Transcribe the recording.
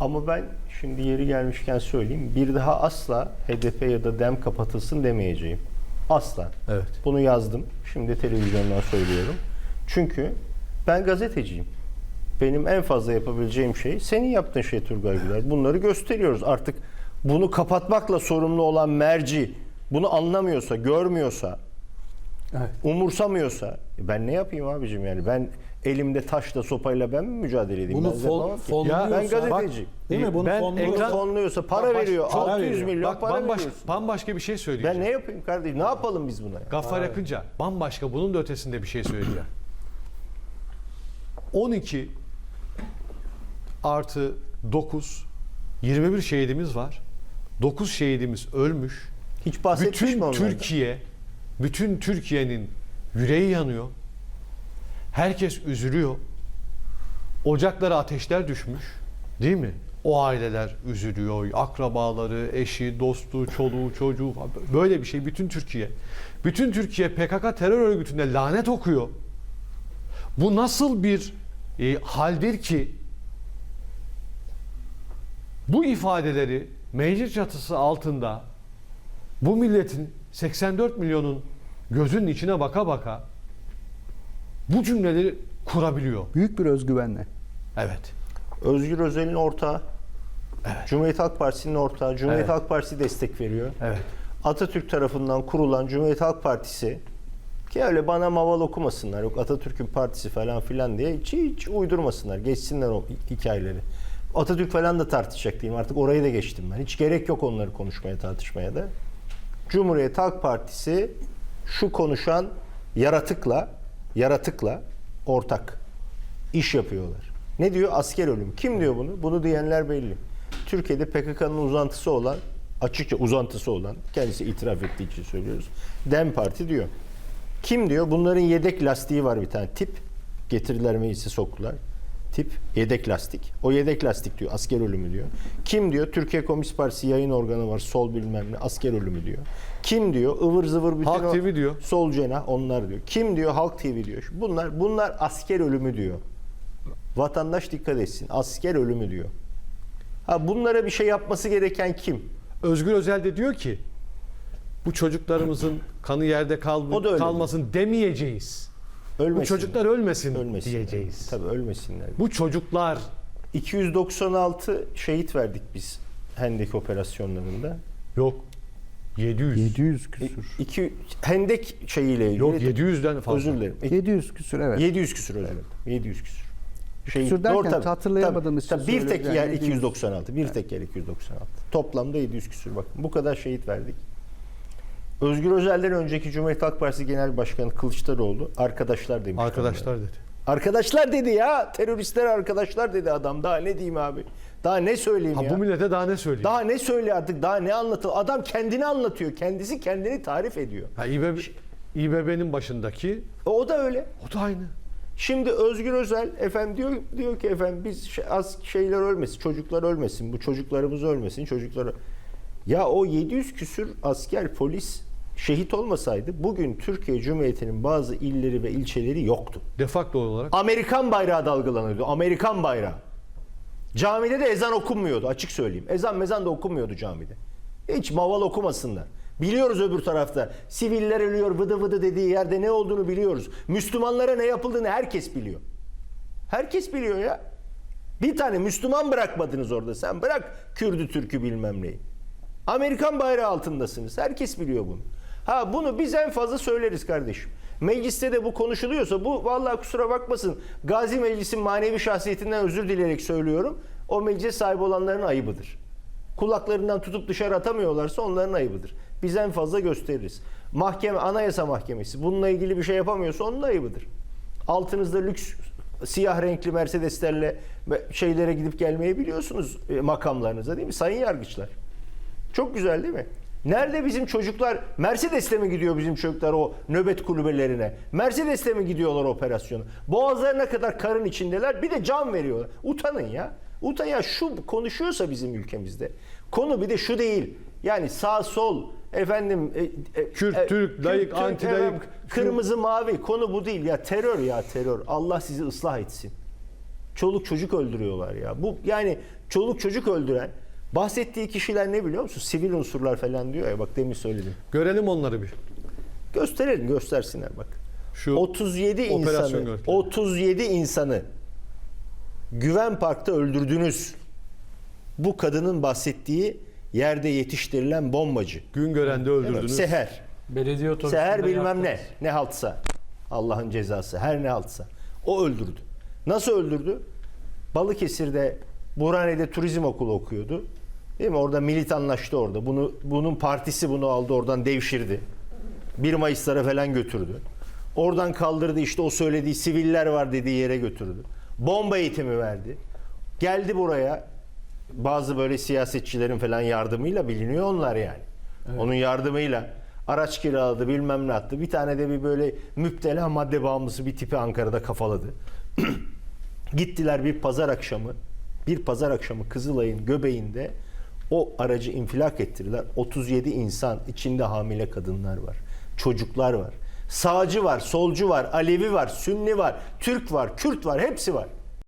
Ama ben şimdi yeri gelmişken söyleyeyim. Bir daha asla HDP ya da DEM kapatılsın demeyeceğim. Asla. Evet. Bunu yazdım. Şimdi televizyondan söylüyorum. Çünkü ben gazeteciyim. Benim en fazla yapabileceğim şey senin yaptığın şey Turgay Güler. Bunları gösteriyoruz. Artık bunu kapatmakla sorumlu olan merci bunu anlamıyorsa, görmüyorsa, Evet. umursamıyorsa e ben ne yapayım abicim yani? Ben elimde taşla sopayla ben mi mücadele edeyim? Bunu ben ki. fonluyorsa, ben gazeteciyim. değil mi? Bunu Ben fonluyorsa, ekran- fonluyorsa para Bak, baş- veriyor. para 600 veriyor. milyon Bak para bambaşka, veriyorsun. bambaşka bir şey söyleyeceğim. Ben ne yapayım kardeşim? Ne yapalım biz buna? ya? Gaffar Yakınca bambaşka bunun da ötesinde bir şey söyleyeceğim. 12 artı 9 21 şehidimiz var. 9 şehidimiz ölmüş. Hiç bahsetmiş mi Bütün onlardan? Türkiye, bütün Türkiye'nin yüreği yanıyor. Herkes üzülüyor. Ocaklara ateşler düşmüş. Değil mi? O aileler üzülüyor. Akrabaları, eşi, dostu, çoluğu, çocuğu falan. Böyle bir şey bütün Türkiye. Bütün Türkiye PKK terör örgütüne lanet okuyor. Bu nasıl bir e, haldir ki bu ifadeleri meclis çatısı altında bu milletin 84 milyonun gözünün içine baka baka bu cümleleri kurabiliyor. büyük bir özgüvenle. Evet. Özgür Özel'in ortağı. Cumhuriyet Halk Partisi'nin ortağı. Cumhuriyet Evet. Halk Partisi destek veriyor. Evet. Atatürk tarafından kurulan Cumhuriyet Halk Partisi ki öyle bana maval okumasınlar. Yok Atatürk'ün partisi falan filan diye hiç, hiç uydurmasınlar. Geçsinler o hikayeleri. Atatürk falan da tartışacak diyeyim. Artık orayı da geçtim ben. Hiç gerek yok onları konuşmaya tartışmaya da. Cumhuriyet Halk Partisi şu konuşan yaratıkla yaratıkla ortak iş yapıyorlar. Ne diyor? Asker ölümü. Kim diyor bunu? Bunu diyenler belli. Türkiye'de PKK'nın uzantısı olan, açıkça uzantısı olan, kendisi itiraf ettiği için söylüyoruz. DEM Parti diyor. Kim diyor? Bunların yedek lastiği var bir tane tip. Getirdiler meclise soktular. Tip yedek lastik. O yedek lastik diyor. Asker ölümü diyor. Kim diyor? Türkiye Komünist Partisi yayın organı var. Sol bilmem ne. Asker ölümü diyor. Kim diyor? ıvır zıvır bütün Halk TV diyor. Sol cenah onlar diyor. Kim diyor? Halk TV diyor. Bunlar bunlar asker ölümü diyor. Vatandaş dikkat etsin. Asker ölümü diyor. Ha bunlara bir şey yapması gereken kim? Özgür Özel de diyor ki bu çocuklarımızın kanı yerde kal O da öyle kalmasın demeyeceğiz. Bu Ölmesinler. çocuklar ölmesin ölmesinler. diyeceğiz. Tabii ölmesinler. Bu çocuklar 296 şehit verdik biz Hendek operasyonlarında. yok 700. 700 küsür. İki Hendek şeyiyle ilgili. Yok 700'den fazla. Özür dilerim. 700 küsür evet. 700 küsür özür dilerim. 700 küsür. Şey, Küsür derken doğru tabii. hatırlayamadığımız Tabii, için tabii. Bir tek yer Yani 296. Bir tek yer 296. Toplamda 700 küsür. Bakın bu kadar şehit verdik. Özgür Özel'den önceki Cumhuriyet Halk Partisi Genel Başkanı Kılıçdaroğlu arkadaşlar demiş. Arkadaşlar dedi. Arkadaşlar dedi ya. Teröristler arkadaşlar dedi adam. Daha ne diyeyim abi? Daha ne söyleyeyim Ha ya? bu millete daha ne söyleyeyim? Daha ne söyle artık? Daha ne anlatıl? Adam kendini anlatıyor. Kendisi kendini tarif ediyor. Ha İBB, İBB'nin başındaki O da öyle. o da aynı. Şimdi Özgür Özel efendim diyor diyor ki efendim biz şey- az şeyler ölmesin, çocuklar ölmesin, bu çocuklarımız ölmesin, çocuklar. Ya o 700 küsür asker, polis şehit olmasaydı bugün Türkiye Cumhuriyeti'nin bazı illeri ve ilçeleri yoktu. Defakto olarak Amerikan bayrağı dalgalanıyordu. Amerikan bayrağı. Camide de ezan okunmuyordu açık söyleyeyim. Ezan mezan da okunmuyordu camide. Hiç maval okumasınlar. Biliyoruz öbür tarafta. Siviller ölüyor vıdı vıdı dediği yerde ne olduğunu biliyoruz. Müslümanlara ne yapıldığını herkes biliyor. Herkes biliyor ya. Bir tane Müslüman bırakmadınız orada. Sen bırak Kürdü Türk'ü bilmem neyi. Amerikan bayrağı altındasınız. Herkes biliyor bunu. Ha bunu biz en fazla söyleriz kardeşim. Mecliste de bu konuşuluyorsa bu vallahi kusura bakmasın. Gazi Meclis'in manevi şahsiyetinden özür dileyerek söylüyorum. O meclis sahibi olanların ayıbıdır. Kulaklarından tutup dışarı atamıyorlarsa onların ayıbıdır. Biz en fazla gösteririz. Mahkeme, Anayasa Mahkemesi bununla ilgili bir şey yapamıyorsa onun ayıbıdır. Altınızda lüks siyah renkli Mercedeslerle şeylere gidip gelmeyi biliyorsunuz e, makamlarınıza değil mi? Sayın yargıçlar. Çok güzel değil mi? Nerede bizim çocuklar? Mercedes'le mi gidiyor bizim çocuklar o nöbet kulübelerine? Mercedes'le mi gidiyorlar operasyonu? Boğazlarına kadar karın içindeler. Bir de can veriyorlar. Utanın ya. Utan ya şu konuşuyorsa bizim ülkemizde. Konu bir de şu değil. Yani sağ sol efendim e, e, Kürt, Türk, layık, anti layık, kırmızı mavi konu bu değil ya terör ya terör. Allah sizi ıslah etsin. çoluk çocuk öldürüyorlar ya. Bu yani çoluk çocuk öldüren bahsettiği kişiler ne biliyor musun? Sivil unsurlar falan diyor ya bak demin söyledim. Görelim onları bir. Gösterelim göstersinler bak. Şu 37 operasyon insanı görüntüleri. 37 insanı Güven Park'ta öldürdünüz. Bu kadının bahsettiği yerde yetiştirilen bombacı. Güngören'de Değil mi? öldürdünüz. Seher. Belediye otobüsünde Seher bilmem ne. yaptınız. Ne haltsa. Allah'ın cezası. Her ne haltsa. O öldürdü. Nasıl öldürdü? Balıkesir'de Burhane'de turizm okulu okuyordu. Değil mi? Orada militanlaştı orada. Bunu bunun partisi bunu aldı oradan devşirdi. 1 Mayıs'lara falan götürdü. Oradan kaldırdı işte o söylediği siviller var dediği yere götürdü. Bomba eğitimi verdi. Geldi buraya bazı böyle siyasetçilerin falan yardımıyla biliniyor onlar yani. Onun yardımıyla araç kiraladı bilmem ne attı. Bir tane de bir böyle müptela madde bağımlısı bir tipi Ankara'da kafaladı. Gittiler bir pazar akşamı bir pazar akşamı Kızılay'ın göbeğinde o aracı infilak ettirdiler. 37 insan içinde hamile kadınlar var. Çocuklar var. Sağcı var, solcu var, Alevi var, Sünni var, Türk var, Kürt var, hepsi var.